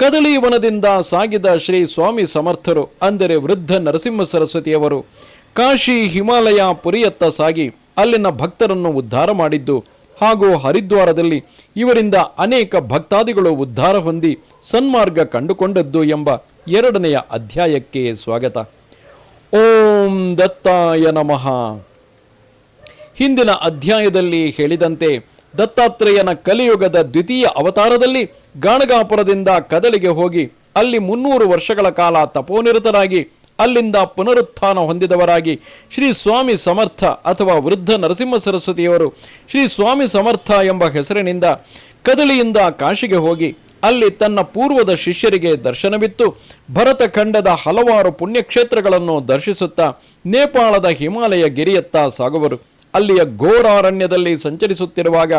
ಕದಳಿ ವನದಿಂದ ಸಾಗಿದ ಶ್ರೀ ಸ್ವಾಮಿ ಸಮರ್ಥರು, ಅಂದರೆ ವೃದ್ಧ ನರಸಿಂಹ ಸರಸ್ವತಿಯವರು ಕಾಶಿ ಹಿಮಾಲಯ ಪುರಿಯತ್ತ ಸಾಗಿ ಅಲ್ಲಿನ ಭಕ್ತರನ್ನು ಉದ್ಧಾರ ಮಾಡಿದ್ದು ಹಾಗೂ ಹರಿದ್ವಾರದಲ್ಲಿ ಇವರಿಂದ ಅನೇಕ ಭಕ್ತಾದಿಗಳು ಉದ್ಧಾರ ಹೊಂದಿ ಸನ್ಮಾರ್ಗ ಕಂಡುಕೊಂಡದ್ದು ಎಂಬ ಎರಡನೆಯ ಅಧ್ಯಾಯಕ್ಕೆ ಸ್ವಾಗತ. ಓಂ ದತ್ತಾಯ ನಮಃ. ಹಿಂದಿನ ಅಧ್ಯಾಯದಲ್ಲಿ ಹೇಳಿದಂತೆ ದತ್ತಾತ್ರೇಯನ ಕಲಿಯುಗದ ದ್ವಿತೀಯ ಅವತಾರದಲ್ಲಿ ಗಾಣಗಾಪುರದಿಂದ ಕದಲಿಗೆ ಹೋಗಿ ಅಲ್ಲಿ ಮುನ್ನೂರು ವರ್ಷಗಳ ಕಾಲ ತಪೋನಿರತರಾಗಿ, ಅಲ್ಲಿಂದ ಪುನರುತ್ಥಾನ ಹೊಂದಿದವರಾಗಿ ಶ್ರೀ ಸ್ವಾಮಿ ಸಮರ್ಥ ಅಥವಾ ವೃದ್ಧ ನರಸಿಂಹ ಸರಸ್ವತಿಯವರು ಶ್ರೀ ಸ್ವಾಮಿ ಸಮರ್ಥ ಎಂಬ ಹೆಸರಿನಿಂದ ಕದಲಿಯಿಂದ ಕಾಶಿಗೆ ಹೋಗಿ ಅಲ್ಲಿ ತನ್ನ ಪೂರ್ವದ ಶಿಷ್ಯರಿಗೆ ದರ್ಶನವಿತ್ತು ಭರತ ಖಂಡದ ಹಲವಾರು ಪುಣ್ಯಕ್ಷೇತ್ರಗಳನ್ನು ದರ್ಶಿಸುತ್ತಾ ನೇಪಾಳದ ಹಿಮಾಲಯ ಗಿರಿಯತ್ತ ಸಾಗುವರು. ಅಲ್ಲಿಯ ಘೋರಾರಣ್ಯದಲ್ಲಿ ಸಂಚರಿಸುತ್ತಿರುವಾಗ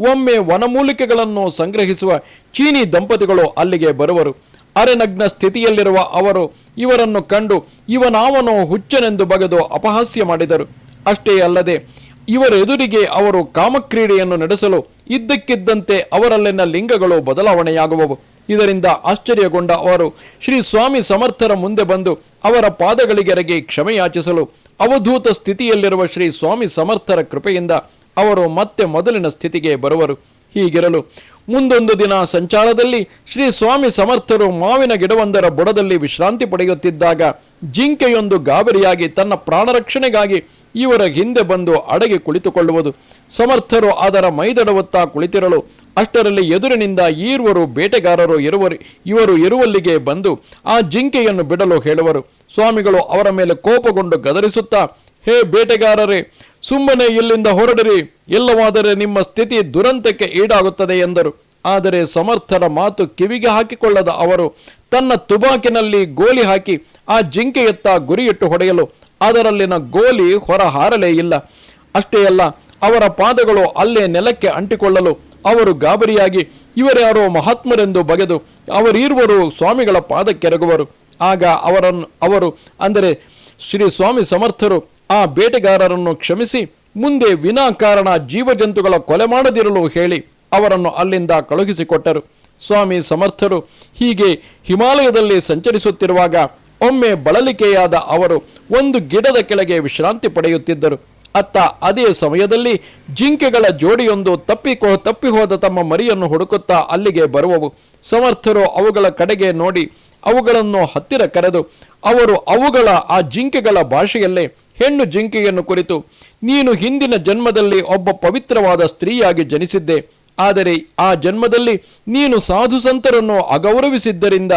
ಒಮ್ಮೆ ವನಮೂಲಿಕೆಗಳನ್ನು ಸಂಗ್ರಹಿಸುವ ಚೀನಿ ದಂಪತಿಗಳು ಅಲ್ಲಿಗೆ ಬರುವರು. ಅರೆನಗ್ನ ಸ್ಥಿತಿಯಲ್ಲಿರುವ ಅವರು ಇವರನ್ನು ಕಂಡು ಇವನಾವನು ಹುಚ್ಚನೆಂದು ಬಗೆದು ಅಪಹಾಸ್ಯ ಮಾಡಿದರು. ಅಷ್ಟೇ ಅಲ್ಲದೆ ಇವರೆದುರಿಗೆ ಅವರು ಕಾಮಕ್ರೀಡೆಯನ್ನು ನಡೆಸಲು ಇದ್ದಕ್ಕಿದ್ದಂತೆ ಅವರಲ್ಲಿನ ಲಿಂಗಗಳು ಬದಲಾವಣೆಯಾಗುವವು. ಇದರಿಂದ ಆಶ್ಚರ್ಯಗೊಂಡ ಅವರು, ಶ್ರೀ ಸ್ವಾಮಿ ಸಮರ್ಥರ ಮುಂದೆ ಬಂದು ಅವರ ಪಾದಗಳಿಗೆರಗಿ ಕ್ಷಮೆಯಾಚಿಸಲು ಅವಧೂತ ಸ್ಥಿತಿಯಲ್ಲಿರುವ ಶ್ರೀ ಸ್ವಾಮಿ ಸಮರ್ಥರ ಕೃಪೆಯಿಂದ ಅವರು ಮತ್ತೆ ಮೊದಲಿನ ಸ್ಥಿತಿಗೆ ಬರುವರು. ಹೀಗಿರಲು ಮುಂದೊಂದು ದಿನ ಸಂಚಾರದಲ್ಲಿ ಶ್ರೀ ಸ್ವಾಮಿ ಸಮರ್ಥರು ಮಾವಿನ ಗಿಡವೊಂದರ ಬುಡದಲ್ಲಿ ವಿಶ್ರಾಂತಿ ಪಡೆಯುತ್ತಿದ್ದಾಗ ಜಿಂಕೆಯೊಂದು ಗಾಬರಿಯಾಗಿ ತನ್ನ ಪ್ರಾಣರಕ್ಷಣೆಗಾಗಿ ಇವರ ಹಿಂದೆ ಬಂದು ಅಡಗಿ ಕುಳಿತುಕೊಳ್ಳುವುದು. ಸಮರ್ಥರು ಅದರ ಮೈದಡವತ್ತಾ ಕುಳಿತಿರಲು ಅಷ್ಟರಲ್ಲಿ ಎದುರಿನಿಂದ ಈರುವರು ಬೇಟೆಗಾರರು ಇರುವರು ಇವರು ಇರುವಲ್ಲಿಗೆ ಬಂದು ಆ ಜಿಂಕೆಯನ್ನು ಬಿಡಲು ಹೇಳುವರು. ಸ್ವಾಮಿಗಳು ಅವರ ಮೇಲೆ ಕೋಪಗೊಂಡು ಗದರಿಸುತ್ತಾ, ಹೇ ಬೇಟೆಗಾರರೇ, ಸುಮ್ಮನೆ ಇಲ್ಲಿಂದ ಹೊರಡಿರಿ. ಇಲ್ಲವಾದರೆ ನಿಮ್ಮ ಸ್ಥಿತಿ ದುರಂತಕ್ಕೆ ಈಡಾಗುತ್ತದೆ ಎಂದರು. ಆದರೆ ಸಮರ್ಥರ ಮಾತು ಕಿವಿಗೆ ಹಾಕಿಕೊಳ್ಳದ ಅವರು ತನ್ನ ತುಬಾಕಿನಲ್ಲಿ ಗೋಲಿ ಹಾಕಿ ಆ ಜಿಂಕೆಯತ್ತ ಗುರಿಯಿಟ್ಟು ಹೊಡೆಯಲು ಅದರಲ್ಲಿನ ಗೋಲಿ ಹೊರ ಹಾರಲೇ ಇಲ್ಲ. ಅಷ್ಟೇ ಅಲ್ಲ, ಅವರ ಪಾದಗಳು ಅಲ್ಲೇ ನೆಲಕ್ಕೆ ಅಂಟಿಕೊಳ್ಳಲು ಅವರು ಗಾಬರಿಯಾಗಿ ಇವರ್ಯಾರೋ ಮಹಾತ್ಮರೆಂದು ಬಗೆದು ಅವರಿರುವರು ಸ್ವಾಮಿಗಳ ಪಾದಕ್ಕೆರಗುವರು. ಆಗ ಅವರನ್ನು ಅವರು ಅಂದರೆ ಶ್ರೀ ಸ್ವಾಮಿ ಸಮರ್ಥರು ಆ ಬೇಟೆಗಾರರನ್ನು ಕ್ಷಮಿಸಿ, ಮುಂದೆ ವಿನಾಕಾರಣ ಜೀವಜಂತುಗಳ ಕೊಲೆ ಮಾಡದಿರಲು ಹೇಳಿ ಅವರನ್ನು ಅಲ್ಲಿಂದ ಕಳುಹಿಸಿಕೊಟ್ಟರು. ಸ್ವಾಮಿ ಸಮರ್ಥರು ಹೀಗೆ ಹಿಮಾಲಯದಲ್ಲಿ ಸಂಚರಿಸುತ್ತಿರುವಾಗ ಒಮ್ಮೆ ಬಳಲಿಕೆಯಾದ ಅವರು ಒಂದು ಗಿಡದ ಕೆಳಗೆ ವಿಶ್ರಾಂತಿ ಪಡೆಯುತ್ತಿದ್ದರು. ಅತ್ತ ಅದೇ ಸಮಯದಲ್ಲಿ ಜಿಂಕೆಗಳ ಜೋಡಿಯೊಂದು ತಪ್ಪಿಕೋ ತಪ್ಪಿ ಹೋದ ತಮ್ಮ ಮರಿಯನ್ನು ಹುಡುಕುತ್ತಾ ಅಲ್ಲಿಗೆ ಬರುವವು. ಸಮರ್ಥರು ಅವುಗಳ ಕಡೆಗೆ ನೋಡಿ ಅವುಗಳನ್ನು ಹತ್ತಿರ ಕರೆದು, ಅವರು ಅವುಗಳ ಆ ಜಿಂಕೆಗಳ ಭಾಷೆಯಲ್ಲೇ ಹೆಣ್ಣು ಜಿಂಕೆಯನ್ನು ಕುರಿತು, ನೀನು ಹಿಂದಿನ ಜನ್ಮದಲ್ಲಿ ಒಬ್ಬ ಪವಿತ್ರವಾದ ಸ್ತ್ರೀಯಾಗಿ ಜನಿಸಿದ್ದೆ. ಆದರೆ ಆ ಜನ್ಮದಲ್ಲಿ ನೀನು ಸಾಧು ಸಂತರನ್ನು ಅಗೌರವಿಸಿದ್ದರಿಂದ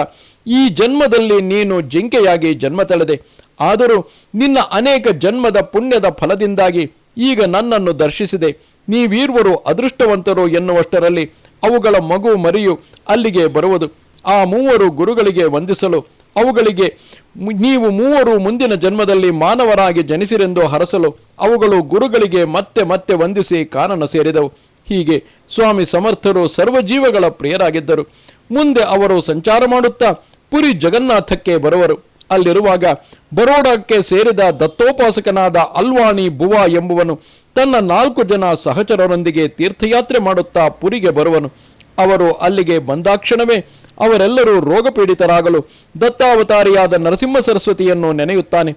ಈ ಜನ್ಮದಲ್ಲಿ ನೀನು ಜಿಂಕೆಯಾಗಿ ಜನ್ಮ ತಳೆದೆ. ಆದರೂ ನಿನ್ನ ಅನೇಕ ಜನ್ಮದ ಪುಣ್ಯದ ಫಲದಿಂದಾಗಿ ಈಗ ನನ್ನನ್ನು ದರ್ಶಿಸಿದೆ. ನೀವೀರ್ವರು ಅದೃಷ್ಟವಂತರು ಎನ್ನುವಷ್ಟರಲ್ಲಿ ಅವುಗಳ ಮಗು ಮರಿಯು ಅಲ್ಲಿಗೆ ಬರುವುದು. ಆ ಮೂವರು ಗುರುಗಳಿಗೆ ವಂದಿಸಲು ಅವುಗಳಿಗೆ ನೀವು ಮೂವರು ಮುಂದಿನ ಜನ್ಮದಲ್ಲಿ ಮಾನವರಾಗಿ ಜನಿಸಿರೆಂದು ಹರಸಲು ಅವುಗಳು ಗುರುಗಳಿಗೆ ಮತ್ತೆ ಮತ್ತೆ ವಂದಿಸಿ ಕಾನನ ಸೇರಿದವು. ಹೀಗೆ ಸ್ವಾಮಿ ಸಮರ್ಥರು ಸರ್ವಜೀವಗಳ ಪ್ರಿಯರಾಗಿದ್ದರು. ಮುಂದೆ ಅವರು ಸಂಚಾರ ಮಾಡುತ್ತಾ ಪುರಿ ಜಗನ್ನಾಥಕ್ಕೆ ಬರುವರು. ಅಲ್ಲಿರುವಾಗ ಬರೋಡಕ್ಕೆ ಸೇರಿದ ದತ್ತೋಪಾಸಕನಾದ ಅಲ್ವಾಣಿ ಬುವಾ ಎಂಬುವನು ತನ್ನ ನಾಲ್ಕು ಜನ ಸಹಚರರೊಂದಿಗೆ ತೀರ್ಥಯಾತ್ರೆ ಮಾಡುತ್ತಾ ಪುರಿಗೆ ಬರುವನು. ಅವರು ಅಲ್ಲಿಗೆ ಬಂದಾಕ್ಷಣವೇ ಅವರೆಲ್ಲರೂ ರೋಗಪೀಡಿತರಾಗಲು ದತ್ತಾವತಾರಿಯಾದ ನರಸಿಂಹ ಸರಸ್ವತಿಯನ್ನು ನೆನೆಯುತ್ತಾನೆ.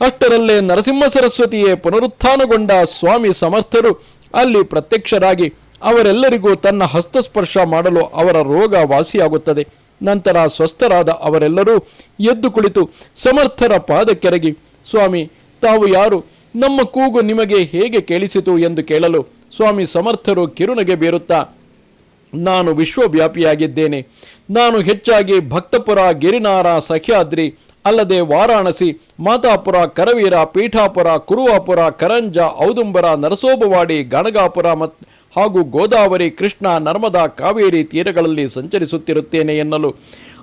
ಅಷ್ಟರಲ್ಲೇ ನರಸಿಂಹ ಸರಸ್ವತಿಯೇ ಪುನರುತ್ಥಾನಗೊಂಡ ಸ್ವಾಮಿ ಸಮರ್ಥರು ಅಲ್ಲಿ ಪ್ರತ್ಯಕ್ಷರಾಗಿ ಅವರೆಲ್ಲರಿಗೂ ತನ್ನ ಹಸ್ತಸ್ಪರ್ಶ ಮಾಡಲು ಅವರ ರೋಗ ವಾಸಿಯಾಗುತ್ತದೆ. ನಂತರ ಸ್ವಸ್ಥರಾದ ಅವರೆಲ್ಲರೂ ಎದ್ದು ಕುಳಿತು ಸಮರ್ಥರ ಪಾದಕ್ಕೆರಗಿ, ಸ್ವಾಮಿ, ತಾವು ಯಾರು? ನಮ್ಮ ಕೂಗು ನಿಮಗೆ ಹೇಗೆ ಕೇಳಿಸಿತು? ಎಂದು ಕೇಳಲು ಸ್ವಾಮಿ ಸಮರ್ಥರು ಕಿರುನಗೆ ಬೀರುತ್ತಾ, ನಾನು ವಿಶ್ವವ್ಯಾಪಿಯಾಗಿದ್ದೇನೆ. ನಾನು ಹೆಚ್ಚಾಗಿ ಭಕ್ತಪುರ, ಗಿರಿನಾರ, ಸಹ್ಯಾದ್ರಿ, ಅಲ್ಲದೆ ವಾರಾಣಸಿ, ಮಾತಾಪುರ, ಕರವೀರ, ಪೀಠಾಪುರ, ಕುರುವಾಪುರ, ಕರಂಜ, ಔದುಂಬರ, ನರಸೋಬವಾಡಿ, ಗಣಗಾಪುರ ಮತ್ತು ಹಾಗೂ ಗೋದಾವರಿ ಕೃಷ್ಣ ನರ್ಮದಾ ಕಾವೇರಿ ತೀರಗಳಲ್ಲಿ ಸಂಚರಿಸುತ್ತಿರುತ್ತೇನೆ ಎನ್ನಲು.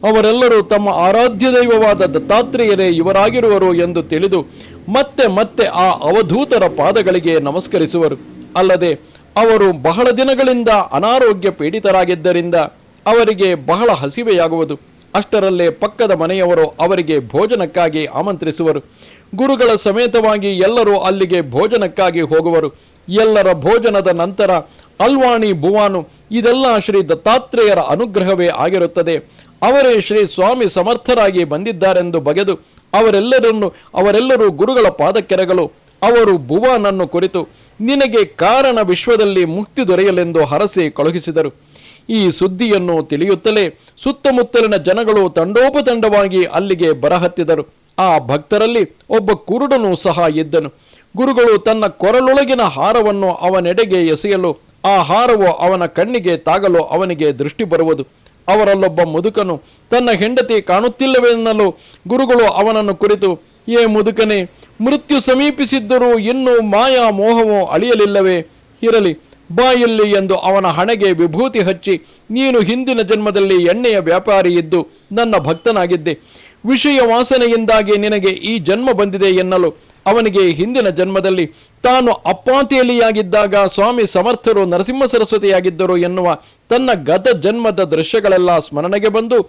ಅವರೆಲ್ಲರೂ ತಮ್ಮ ಆರಾಧ್ಯ ದೈವವಾದ ದತ್ತಾತ್ರೇಯರೇ ಇವರಾಗಿರುವರು ಎಂದು ತಿಳಿದು ಮತ್ತೆ ಮತ್ತೆ ಆ ಅವಧೂತರ ಪಾದಗಳಿಗೆ ನಮಸ್ಕರಿಸುವರು. ಅಲ್ಲದೆ ಅವರು ಬಹಳ ದಿನಗಳಿಂದ ಅನಾರೋಗ್ಯ ಪೀಡಿತರಾಗಿದ್ದರಿಂದ ಅವರಿಗೆ ಬಹಳ ಹಸಿವೆಯಾಗುವುದು. ಅಷ್ಟರಲ್ಲೇ ಪಕ್ಕದ ಮನೆಯವರು ಅವರಿಗೆ ಭೋಜನಕ್ಕಾಗಿ ಆಮಂತ್ರಿಸುವರು. ಗುರುಗಳ ಸಮೇತವಾಗಿ ಎಲ್ಲರೂ ಅಲ್ಲಿಗೆ ಭೋಜನಕ್ಕಾಗಿ ಹೋಗುವರು. ಎಲ್ಲರ ಭೋಜನದ ನಂತರ ಅಲ್ವಾಣಿ ಭುವಾನು ಇದೆಲ್ಲ ಶ್ರೀ ದತ್ತಾತ್ರೇಯರ ಅನುಗ್ರಹವೇ ಆಗಿರುತ್ತದೆ. ಅವರೇ ಶ್ರೀ ಸ್ವಾಮಿ ಸಮರ್ಥರಾಗಿ ಬಂದಿದ್ದಾರೆಂದು ಬಗೆದು ಅವರೆಲ್ಲರನ್ನು, ಅವರೆಲ್ಲರೂ ಗುರುಗಳ ಪಾದಕ್ಕೆರಗಲು ಅವರು ಭುವಾನನ್ನು ಕುರಿತು, ನಿನಗೆ ಕಾರಣ ವಿಶ್ವದಲ್ಲಿ ಮುಕ್ತಿ ದೊರೆಯಲೆಂದು ಹರಸಿ ಕಳುಹಿಸಿದರು. ಈ ಸುದ್ದಿಯನ್ನು ತಿಳಿಯುತ್ತಲೇ ಸುತ್ತಮುತ್ತಲಿನ ಜನಗಳು ತಂಡೋಪತಂಡವಾಗಿ ಅಲ್ಲಿಗೆ ಬರಹತ್ತಿದರು. ಆ ಭಕ್ತರಲ್ಲಿ ಒಬ್ಬ ಕುರುಡನು ಸಹ ಇದ್ದನು. ಗುರುಗಳು ತನ್ನ ಕೊರಳೊಳಗಿನ ಹಾರವನ್ನು ಅವನೆಡೆಗೆ ಎಸೆಯಲು ಆ ಹಾರವು ಅವನ ಕಣ್ಣಿಗೆ ತಾಗಲು ಅವನಿಗೆ ದೃಷ್ಟಿ ಬರುವುದು. ಅವರಲ್ಲೊಬ್ಬ ಮುದುಕನು ತನ್ನ ಹೆಂಡತಿ ಕಾಣುತ್ತಿಲ್ಲವೆನ್ನಲು ಗುರುಗಳು ಅವನನ್ನು ಕುರಿತು, ಏ ಮುದುಕನೇ, ಮೃತ್ಯು ಸಮೀಪಿಸಿದ್ದರೂ ಇನ್ನೂ ಮಾಯಾ ಮೋಹವು ಅಳಿಯಲಿಲ್ಲವೇ? ಇರಲಿ ಬಾಯಲ್ಲಿ ಎಂದು ಅವನ ಹಣೆಗೆ ವಿಭೂತಿ ಹಚ್ಚಿ, ನೀನು ಹಿಂದಿನ ಜನ್ಮದಲ್ಲಿ ಎಣ್ಣೆಯ ವ್ಯಾಪಾರಿ ಇದ್ದು ನನ್ನ ಭಕ್ತನಾಗಿದ್ದೆ. ವಿಷಯ ವಾಸನೆಯಿಂದಾಗಿ ನಿನಗೆ ಈ ಜನ್ಮ ಬಂದಿದೆ ಎನ್ನಲು ಅವನಿಗೆ ಹಿಂದಿನ ಜನ್ಮದಲ್ಲಿ ತಾನು ಅಪ್ಪಾತಿಯಲ್ಲಿಯಾಗಿದ್ದಾಗ ಸ್ವಾಮಿ ಸಮರ್ಥರು ನರಸಿಂಹ ಸರಸ್ವತಿಯಾಗಿದ್ದರು ಎನ್ನುವ ತನ್ನ ಗತ ಜನ್ಮದ ದೃಶ್ಯಗಳೆಲ್ಲ ಸ್ಮರಣೆಗೆ ಬಂದು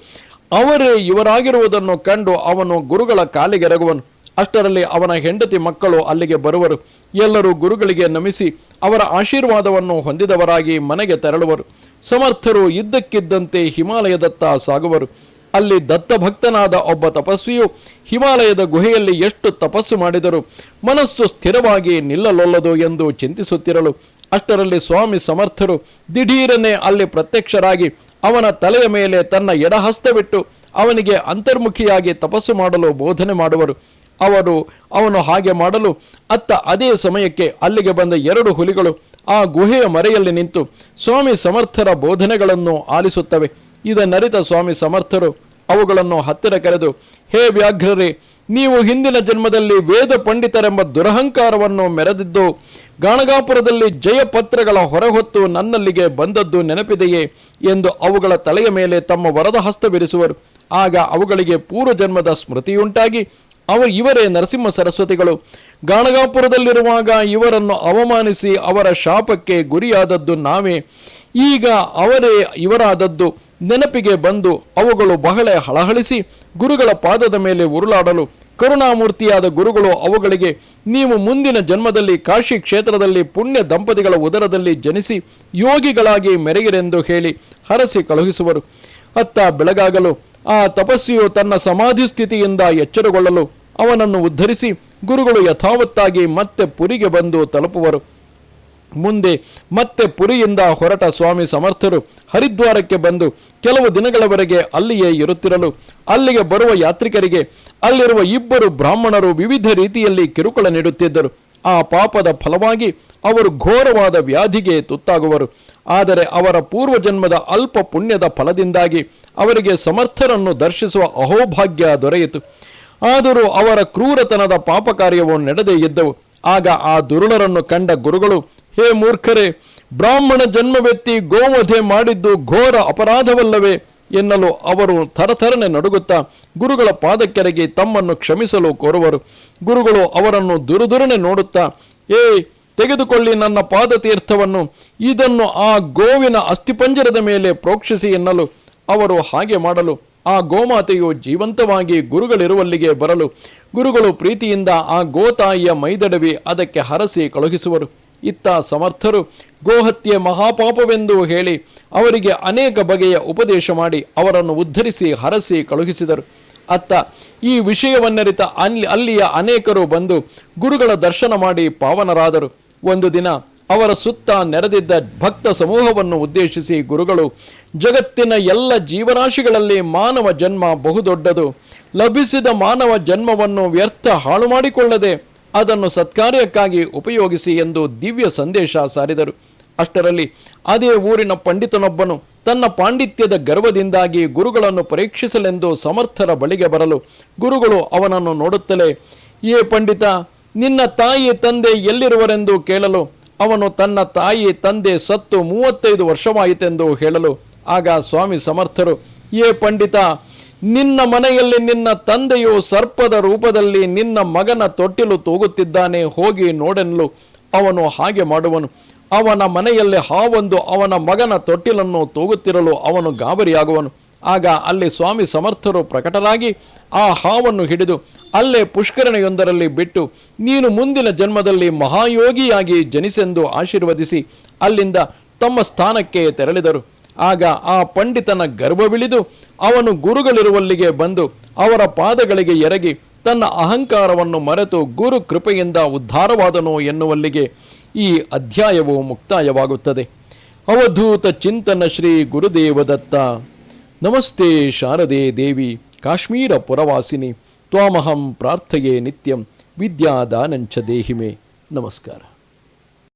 ಅವರೇ ಇವರಾಗಿರುವುದನ್ನು ಕಂಡು ಅವನು ಗುರುಗಳ ಕಾಲಿಗೆರಗುವನು ಅಷ್ಟರಲ್ಲಿ ಅವನ ಹೆಂಡತಿ ಮಕ್ಕಳು ಅಲ್ಲಿಗೆ ಬರುವರು. ಎಲ್ಲರೂ ಗುರುಗಳಿಗೆ ನಮಿಸಿ ಅವರ ಆಶೀರ್ವಾದವನ್ನು ಹೊಂದಿದವರಾಗಿ ಮನೆಗೆ ತೆರಳುವರು. ಸಮರ್ಥರು ಇದ್ದಕ್ಕಿದ್ದಂತೆ ಹಿಮಾಲಯದತ್ತ ಸಾಗುವರು. ಅಲ್ಲಿ ದತ್ತಭಕ್ತನಾದ ಒಬ್ಬ ತಪಸ್ವಿಯು ಹಿಮಾಲಯದ ಗುಹೆಯಲ್ಲಿ ಎಷ್ಟು ತಪಸ್ಸು ಮಾಡಿದರೂ ಮನಸ್ಸು ಸ್ಥಿರವಾಗಿ ನಿಲ್ಲಲೊಲ್ಲದು ಎಂದು ಚಿಂತಿಸುತ್ತಿರಲು. ಅಷ್ಟರಲ್ಲಿ ಸ್ವಾಮಿ ಸಮರ್ಥರು ದಿಢೀರನೆ ಅಲ್ಲಿ ಪ್ರತ್ಯಕ್ಷರಾಗಿ ಅವನ ತಲೆಯ ಮೇಲೆ ತನ್ನ ಎಡಹಸ್ತವಿಟ್ಟು ಅವನಿಗೆ ಅಂತರ್ಮುಖಿಯಾಗಿ ತಪಸ್ಸು ಮಾಡಲು ಬೋಧನೆ ಮಾಡುವರು. ಅವರು ಅವನು ಹಾಗೆ ಮಾಡಲು ಅತ್ತ ಅದೇ ಸಮಯಕ್ಕೆ ಅಲ್ಲಿಗೆ ಬಂದ ಎರಡು ಹುಲಿಗಳು ಆ ಗುಹೆಯ ಮರೆಯಲ್ಲಿ ನಿಂತು ಸ್ವಾಮಿ ಸಮರ್ಥರ ಬೋಧನೆಗಳನ್ನು ಆಲಿಸುತ್ತವೆ. ಇದನ್ನರಿತ ಸ್ವಾಮಿ ಸಮರ್ಥರು ಅವುಗಳನ್ನು ಹತ್ತಿರ ಕರೆದು, ಹೇ ವ್ಯಾಘ್ರರೇ, ನೀವು ಹಿಂದಿನ ಜನ್ಮದಲ್ಲಿ ವೇದ ಪಂಡಿತರೆಂಬ ದುರಹಂಕಾರವನ್ನು ಮೆರೆದಿದ್ದು, ಗಾಣಗಾಪುರದಲ್ಲಿ ಜಯಪತ್ರಗಳ ಹೊರಹೊತ್ತು ನನ್ನಲ್ಲಿಗೆ ಬಂದದ್ದು ನೆನಪಿದೆಯೇ? ಎಂದು ಅವುಗಳ ತಲೆಯ ಮೇಲೆ ತಮ್ಮ ವರದ ಹಸ್ತವಿರಿಸುವರು. ಆಗ ಅವುಗಳಿಗೆ ಪೂರ್ವಜನ್ಮದ ಸ್ಮೃತಿಯುಂಟಾಗಿ, ಅವ ಇವರೇ ನರಸಿಂಹ ಸರಸ್ವತಿಗಳು. ಗಾಣಗಾಪುರದಲ್ಲಿರುವಾಗ ಇವರನ್ನು ಅವಮಾನಿಸಿ ಅವರ ಶಾಪಕ್ಕೆ ಗುರಿಯಾದದ್ದು ನಾವೇ. ಈಗ ಅವರೇ ಇವರಾದದ್ದು. ನೆನಪಿಗೆ ಬಂದು ಅವುಗಳು ಬಹಳ ಹಳಹಳಿಸಿ ಗುರುಗಳ ಪಾದದ ಮೇಲೆ ಉರುಳಾಡಲು ಕರುಣಾಮೂರ್ತಿಯಾದ ಗುರುಗಳು ಅವುಗಳಿಗೆ, ನೀವು ಮುಂದಿನ ಜನ್ಮದಲ್ಲಿ ಕಾಶಿ ಕ್ಷೇತ್ರದಲ್ಲಿ ಪುಣ್ಯ ದಂಪತಿಗಳ ಉದರದಲ್ಲಿ ಜನಿಸಿ ಯೋಗಿಗಳಾಗಿ ಮೆರೆಗಿರೆಂದು ಹೇಳಿ ಹರಸಿ ಕಳುಹಿಸುವರು. ಅತ್ತ ಬೆಳಗಾಗಲು ಆ ತಪಸ್ಸಿಯು ತನ್ನ ಸಮಾಧಿ ಸ್ಥಿತಿಯಿಂದ ಎಚ್ಚರಗೊಳ್ಳಲು ಅವನನ್ನು ಉದ್ಧರಿಸಿ ಗುರುಗಳು ಯಥಾವತ್ತಾಗಿ ಮತ್ತೆ ಪುರಿಗೆ ಬಂದು ತಲುಪುವರು. ಮುಂದೆ ಮತ್ತೆ ಪುರಿಯಿಂದ ಹೊರಟ ಸ್ವಾಮಿ ಸಮರ್ಥರು ಹರಿದ್ವಾರಕ್ಕೆ ಬಂದು ಕೆಲವು ದಿನಗಳವರೆಗೆ ಅಲ್ಲಿಯೇ ಇರುತ್ತಿರಲು. ಅಲ್ಲಿಗೆ ಬರುವ ಯಾತ್ರಿಕರಿಗೆ ಅಲ್ಲಿರುವ ಇಬ್ಬರು ಬ್ರಾಹ್ಮಣರು ವಿವಿಧ ರೀತಿಯಲ್ಲಿ ಕಿರುಕುಳ ನೀಡುತ್ತಿದ್ದರು. ಆ ಪಾಪದ ಫಲವಾಗಿ ಅವರು ಘೋರವಾದ ವ್ಯಾಧಿಗೆ ತುತ್ತಾಗುವರು. ಆದರೆ ಅವರ ಪೂರ್ವಜನ್ಮದ ಅಲ್ಪ ಪುಣ್ಯದ ಫಲದಿಂದಾಗಿ ಅವರಿಗೆ ಸಮರ್ಥರನ್ನು ದರ್ಶಿಸುವ ಅಹೋಭಾಗ್ಯ ದೊರೆಯಿತು. ಆದರೂ ಅವರ ಕ್ರೂರತನದ ಪಾಪ ಕಾರ್ಯವು ನಡೆದೇ ಇದ್ದವು. ಆಗ ಆ ದುರುಳರನ್ನು ಕಂಡ ಗುರುಗಳು ಹೇ ಮೂರ್ಖರೇ, ಬ್ರಾಹ್ಮಣ ಜನ್ಮವೆತ್ತಿ ಗೋವಧೆ ಮಾಡಿದ್ದು ಘೋರ ಅಪರಾಧವಲ್ಲವೇ ಎನ್ನಲು ಅವರು ಥರಥರನೆ ನಡುಗುತ್ತಾ ಗುರುಗಳ ಪಾದಕ್ಕೆರಗಿ ತಮ್ಮನ್ನು ಕ್ಷಮಿಸಲು ಕೋರುವರು. ಗುರುಗಳು ಅವರನ್ನು ದುರುದುರನೆ ನೋಡುತ್ತಾ, ಏ, ತೆಗೆದುಕೊಳ್ಳಿ ನನ್ನ ಪಾದತೀರ್ಥವನ್ನು, ಇದನ್ನು ಆ ಗೋವಿನ ಅಸ್ಥಿಪಂಜರದ ಮೇಲೆ ಪ್ರೋಕ್ಷಿಸಿ ಎನ್ನಲು. ಅವರು ಹಾಗೆ ಮಾಡಲು. ಆ ಗೋಮಾತೆಯು ಜೀವಂತವಾಗಿ ಗುರುಗಳಿರುವಲ್ಲಿಗೆ ಬರಲು. ಗುರುಗಳು ಪ್ರೀತಿಯಿಂದ ಆ ಗೋತಾಯಿಯ ಮೈದಡವಿ ಅದಕ್ಕೆ ಹರಸಿ ಕಳುಹಿಸುವರು. ಇತ್ತ ಸಮರ್ಥರು, ಗೋಹತ್ಯೆ ಮಹಾಪಾಪವೆಂದು ಹೇಳಿ ಅವರಿಗೆ ಅನೇಕ ಬಗೆಯ ಉಪದೇಶ ಮಾಡಿ ಅವರನ್ನು ಉದ್ಧರಿಸಿ, ಹರಸಿ, ಕಳುಹಿಸಿದರು. ಅತ್ತ ಈ ವಿಷಯವನ್ನರಿತ ಅಲ್ಲಿ ಅಲ್ಲಿಯ ಅನೇಕರು ಬಂದು ಗುರುಗಳ ದರ್ಶನ ಮಾಡಿ ಪಾವನರಾದರು. ಒಂದು ದಿನ ಅವರ ಸುತ್ತ ನೆರೆದಿದ್ದ ಭಕ್ತ ಸಮೂಹವನ್ನು ಉದ್ದೇಶಿಸಿ ಗುರುಗಳು, ಜಗತ್ತಿನ ಎಲ್ಲ ಜೀವರಾಶಿಗಳಲ್ಲಿ ಮಾನವ ಜನ್ಮ ಬಹುದೊಡ್ಡದು. ಲಭಿಸಿದ ಮಾನವ ಜನ್ಮವನ್ನು ವ್ಯರ್ಥ ಹಾಳು ಮಾಡಿಕೊಳ್ಳದೆ ಅದನ್ನು ಸತ್ಕಾರ್ಯಕ್ಕಾಗಿ ಉಪಯೋಗಿಸಿ ಎಂದು ದಿವ್ಯ ಸಂದೇಶ ಸಾರಿದರು. ಅಷ್ಟರಲ್ಲಿ ಅದೇ ಊರಿನ ಪಂಡಿತನೊಬ್ಬನು ತನ್ನ ಪಾಂಡಿತ್ಯದ ಗರ್ವದಿಂದಾಗಿ ಗುರುಗಳನ್ನು ಪರೀಕ್ಷಿಸಲೆಂದು ಸಮರ್ಥರ ಬಳಿಗೆ ಬರಲು ಗುರುಗಳು ಅವನನ್ನು ನೋಡುತ್ತಲೇ, ಏ ಪಂಡಿತ, ನಿನ್ನ ತಾಯಿ ತಂದೆ ಎಲ್ಲಿರುವರೆಂದು ಕೇಳಲು? ಅವನು ತನ್ನ ತಾಯಿ ತಂದೆ ಸತ್ತು ಮೂವತ್ತೈದು ವರ್ಷವಾಯಿತೆಂದು ಹೇಳಲು. ಆಗ ಸ್ವಾಮಿ ಸಮರ್ಥರು, ಏ ಪಂಡಿತ ನಿನ್ನ ಮನೆಯಲ್ಲಿ ನಿನ್ನ ತಂದೆಯು ಸರ್ಪದ ರೂಪದಲ್ಲಿ ನಿನ್ನ ಮಗನ ತೊಟ್ಟಿಲು ತೂಗುತ್ತಿದ್ದಾನೆ, ಹೋಗಿ ನೋಡೆನ್ಲು. ಅವನು ಹಾಗೆ ಮಾಡುವನು. ಅವನ ಮನೆಯಲ್ಲಿ ಹಾವೊಂದು ಅವನ ಮಗನ ತೊಟ್ಟಿಲನ್ನು ತೂಗುತ್ತಿರಲು ಅವನು ಗಾಬರಿಯಾಗುವನು. ಆಗ ಅಲ್ಲಿ ಸ್ವಾಮಿ ಸಮರ್ಥರು ಪ್ರಕಟರಾಗಿ ಆ ಹಾವನ್ನು ಹಿಡಿದು ಅಲ್ಲೇ ಪುಷ್ಕರಣೆಯೊಂದರಲ್ಲಿ ಬಿಟ್ಟು, ನೀನು ಮುಂದಿನ ಜನ್ಮದಲ್ಲಿ ಮಹಾಯೋಗಿಯಾಗಿ ಜನಿಸೆಂದು ಆಶೀರ್ವದಿಸಿ, ಅಲ್ಲಿಂದ ತಮ್ಮ ಸ್ಥಾನಕ್ಕೆ ತೆರಳಿದರು. ಆಗ ಆ ಪಂಡಿತನ ಗರ್ಭವಿಳಿದು ಅವನು ಗುರುಗಳಿರುವಲ್ಲಿಗೆ ಬಂದು ಅವರ ಪಾದಗಳಿಗೆ ಎರಗಿ ತನ್ನ ಅಹಂಕಾರವನ್ನು ಮರೆತು ಗುರು ಕೃಪೆಯಿಂದ ಉದ್ಧಾರವಾದನು ಎನ್ನುವಲ್ಲಿಗೆ ಈ ಅಧ್ಯಾಯವು ಮುಕ್ತಾಯವಾಗುತ್ತದೆ. ಅವಧೂತ ಚಿಂತನ ಶ್ರೀ ಗುರುದೇವದತ್ತ. ನಮಸ್ತೆ ಶಾರದೆ ದೇವಿ, ಕಾಶ್ಮೀರ ಪುರವಾಸಿನಿ, ತ್ವಾಮಹಂ ಪ್ರಾರ್ಥೆಯೇ ನಿತ್ಯಂ ವಿದ್ಯಾದಾನಂಚ ದೇಹಿಮೆ. ನಮಸ್ಕಾರ.